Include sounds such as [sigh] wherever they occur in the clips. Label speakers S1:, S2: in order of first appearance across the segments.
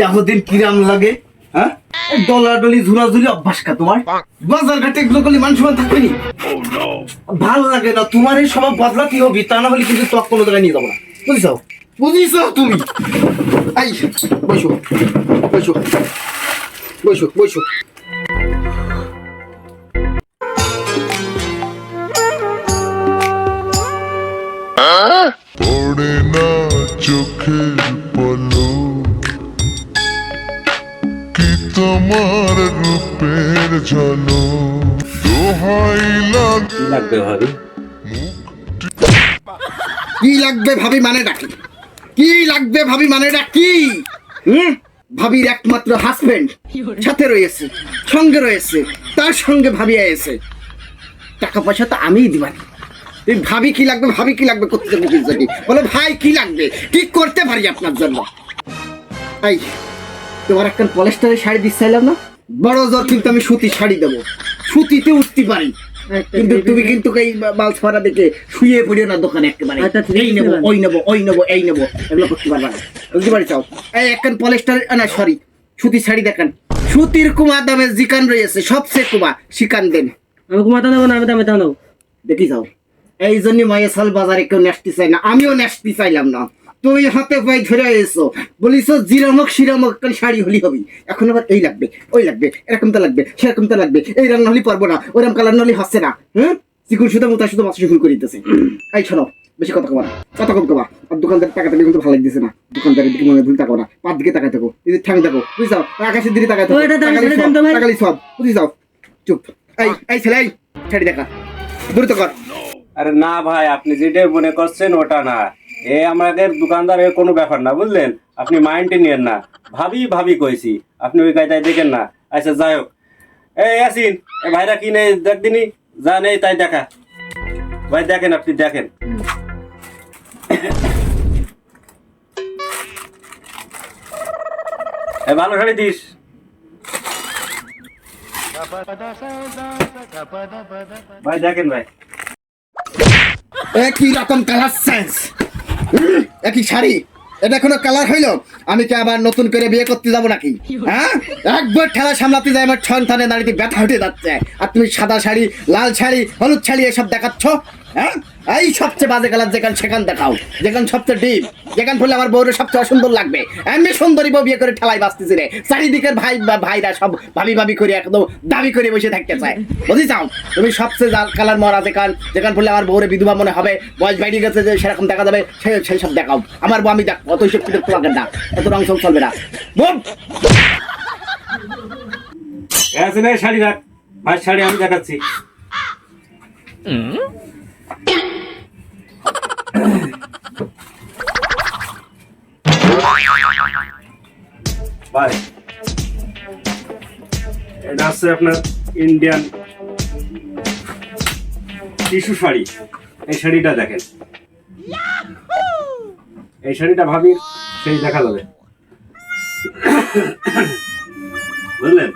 S1: দেখো দিন কিরাম লাগে হ্যাঁ? ডলার ডলি ঝুরা ঝুরি অভ্যাস কা তোমার? বাজার ঘাটে এগুলো করলে মানুষ মান থাকবে নি? ভালো লাগে না, তোমার এই সব বদলা কি হবি? তা না হলে কিন্তু তোর কোনো জায়গায় নিয়ে যাব না। বুঝছ? বুঝিস তুমি? আই বসো বসো বসো বসো।
S2: তোমার রূপের ঝলো দোহাই লাগে।
S3: লাগবে ভাবি?
S1: কি লাগবে ভাবি মানে ডাকি? কি লাগবে ভাবি মানে ডাকি? হুম? ভাবির একমাত্র হাজবেন্ড সাথে রয়েছে সঙ্গে রয়েছে তার সঙ্গে ভাবি এসে টাকা পয়সা তো আমিই তুই ভাবি কি লাগবে ভাবি কি লাগবে করতে যাব বলে ভাই কি লাগবে? কি করতে পারি আপনার জন্য? এই তোমার পলেস্টারের শাড়ি দিতে চাইলাম না? বড় জোর কিন্তু আমি সুতির শাড়ি দেবো। সুতিতে উঠতে পারি। কিন্তু তুমি কিন্তু এই মাল ছড়া দেখে শুয়ে পড়িও না দোকানে একেবারে।
S4: আচ্ছা,
S1: এই নেব ওই নেব ওই নেব এই নেব। এগুলো করতে পারবা না। বুঝতে পারি চাও এই একখান পলেস্টার না সরি সুতির শাড়ি দেখান। সুতির কুমা দামে জিকান রয়েছে সবচেয়ে কুমা শিকান দেন।
S4: আমি ঘুমাতে নেব না আমি দামে দাম নেব।
S1: দেখি যাও। এই জন্য মায়েসাল বাজারে কেউ নেসতে চাই না আমিও নেসতে চাইলাম না। তুই হাতে পায়ে ধরে এসো। বলিস জিরামক শিরামক কাল শাড়ি হলি হবি। এখন আবার এই লাগবে ওই লাগবে এরকম তো লাগবে সেরকম তো লাগবে। এই রং হলি পারব না ওরকম কালার নলি হচ্ছে না হ্যাঁ? চিকুন সুতা মুতা শুধু মাছ শুকুর করে দিতেছে এই শোনো বেশি কথা কবা কথা কম কবা। আর দোকানদার টাকা থেকে কিন্তু ভালো লাগতেছে না। দোকানদারের দিকে মনে ভুল তাকাও না পাঁচ দিকে তাকাই থাকো। এই ঠ্যাং থাকো বুঝছাও আকাশের দিকে তাকাই থাকো। টাকালি সব বুঝি যাও। চুপ। এই এই ছেলে এই শাড়ি দেখা। দ্রুত কর।
S3: আরে না ভাই আপনি যেটা মনে করছেন ওটা না। এ আমাদের দোকানদার এ কোনো ব্যাপার না, বুঝলেন? আপনি মাইন্ডে নিয়েন না। ভাবি ভাবি কইছি। আপনি ওই কায়দায় দেখেন না। আচ্ছা যাই হোক। এই আসিন ভাইরা কি নেই দেখ দিনি? যা নেই তাই দেখা। ভাই, দেখেন আপনি, দেখেন। এ ভালো শাড়ি দিস। ভাই, দেখেন ভাই।
S1: একই রকম কালার সেন্স [laughs] একই শাড়ি? এটা কোনো কালার হইল? আমি কি আবার নতুন করে বিয়ে করতে যাব নাকি? হ্যাঁ? একবার ঠেলা সামলাতে যাই আমার থানে দাঁড়িয়ে ব্যথা উঠে যাচ্ছে। আর তুমি সাদা শাড়ি, লাল শাড়ি, হলুদ শাড়ি এসব দেখাচ্ছ? হ্যাঁ? এই সবচেয়ে বাজে কালার যেখান সেখান দেখাও। যেখান সবচেয়ে ডিপ যেখান ফুলে আমার বউরে সবচেয়ে অসুন্দর লাগবে। এমনি সুন্দরী বউ বিয়ে করে ঠেলাই বাঁচতেছি রে। চারিদিকের ভাই বা- ভাইরা সব ভাবি ভাবি করে একদম দাবি করে বসে থাকতে চায়। বুঝি চাও? তুমি সবচেয়ে জাল কালার মরা যেখান যেখান ফুলে আমার বউরে বিধবা মনে হবে বয়স বাইরে গেছে যে সেরকম দেখা যাবে সেই সেই সব দেখাও। আমার বউ আমি দেখ অত সব কিছু দেখতে লাগেন না এত রং সব চলবে না। বোম!
S3: না শাড়ি রাখ। ভাই শাড়ি আমি দেখাচ্ছি। ভাই, এটা হচ্ছে আপনার ইন্ডিয়ান টিস্যু শাড়ি। এই শাড়িটা দেখেন। এই শাড়িটা ভাবি, সেই দেখা যাবে। বুঝলেন?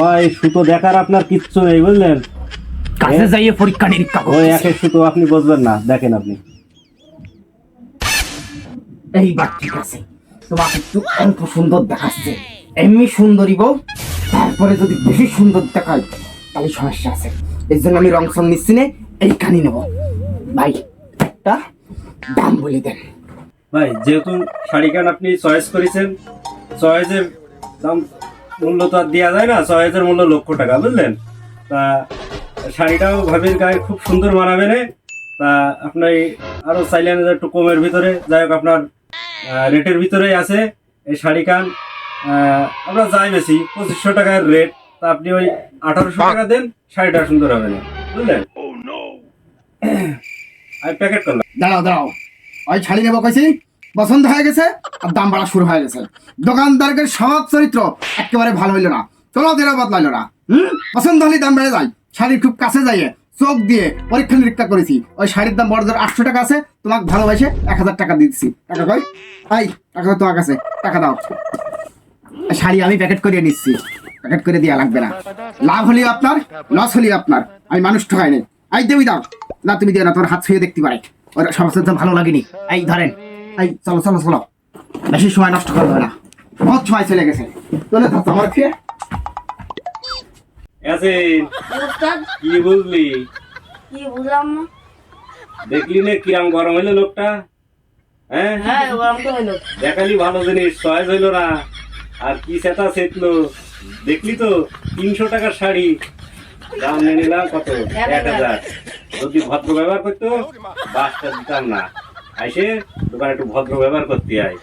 S3: ভাই সুতো দেখার আপনার কিচ্ছু নেই বুঝলেন?
S1: কাছে যাইয়ে পরীক্ষা নিরীক্ষা
S3: ওই একের সুতো আপনি বুঝবেন না দেখেন আপনি।
S1: এইবার ঠিক আছে। তোমাকে একটু অল্প সুন্দর দেখাচ্ছে। এমনি সুন্দরী বউ তারপরে যদি বেশি সুন্দর দেখায় তাহলে সমস্যা আছে। এই জন্য আমি রং সং নিচ্ছি নে এইখানে নেব। ভাই একটা দাম বলে দেন।
S3: ভাই যেহেতু শাড়িখান আপনি চয়েস করেছেন চয়েসের দাম মূল্য তো আর দেওয়া যায় না চয়েসের মূল্য লক্ষ টাকা বুঝলেন? তা শাড়িটাও ভাবির গায়ে খুব সুন্দর মানাবে না তা আপনার আরও চাইলেন যে একটু কমের ভিতরে যাই হোক আপনার রেটের ভিতরেই আছে এই শাড়িখান আহ, আমরা যাই বেশি পঁচিশশো টাকার রেট তা আপনি ওই আঠারোশো টাকা দেন শাড়িটা সুন্দর হবে না বুঝলেন? [coughs] আমি প্যাকেট করলাম।
S1: দাঁড়াও দাঁড়াও। ওই শাড়ি নেব কইছি? পছন্দ হয়ে গেছে আর দাম বাড়া শুরু হয়ে গেছে। দোকানদারের সব চরিত্র একেবারে ভালো হইল না। চলো দেরা বদলাইলো না। হুম? পছন্দ হলে দাম বেড়ে যায়। শাড়ির খুব কাছে যাইয়ে চোখ দিয়ে পরীক্ষা নিরীক্ষা করেছি। ওই শাড়ির দাম বড় আটশো টাকা আছে, তোমাকে ভালোবাসে এক হাজার টাকা দিচ্ছি টাকা কই? আই টাকা তোমার কাছে। টাকা দাও। শাড়ি আমি প্যাকেট করিয়ে নিচ্ছি। প্যাকেট করে দেওয়া লাগবে না। লাভ হলি আপনার লস হলি আপনার। আমি মানুষ ঠকাই ঠকাইনি আই দেবি দাও। না, তুমি দিও না তোমার হাত ছুঁয়ে দেখতে পারে। ওর সমস্ত ভালো লাগেনি। এই ধরেন। এই চলো চলো চলো। বেশি সময় নষ্ট করবে না। বহুত সময় চলে গেছে। চলে তো আমার খেয়ে।
S3: কি বুঝলি?
S5: কি বুঝলাম না।
S3: দেখলি না কিরাম গরম হইল লোকটা? হ্যাঁ?
S5: হ্যাঁ গরম তো হইল।
S3: দেখালি ভালো জিনিস চয়েস হইল না। আর কি সেটা সেটলো? দেখলি তো তিনশো টাকার শাড়ি। দাম নিয়ে নিলাম কত?
S5: এক
S3: এক হাজার। যদি ভদ্র ব্যবহার করতো বাসটা দিতাম না। আইসে দোকানে একটু ভদ্র ব্যবহার করতে হয়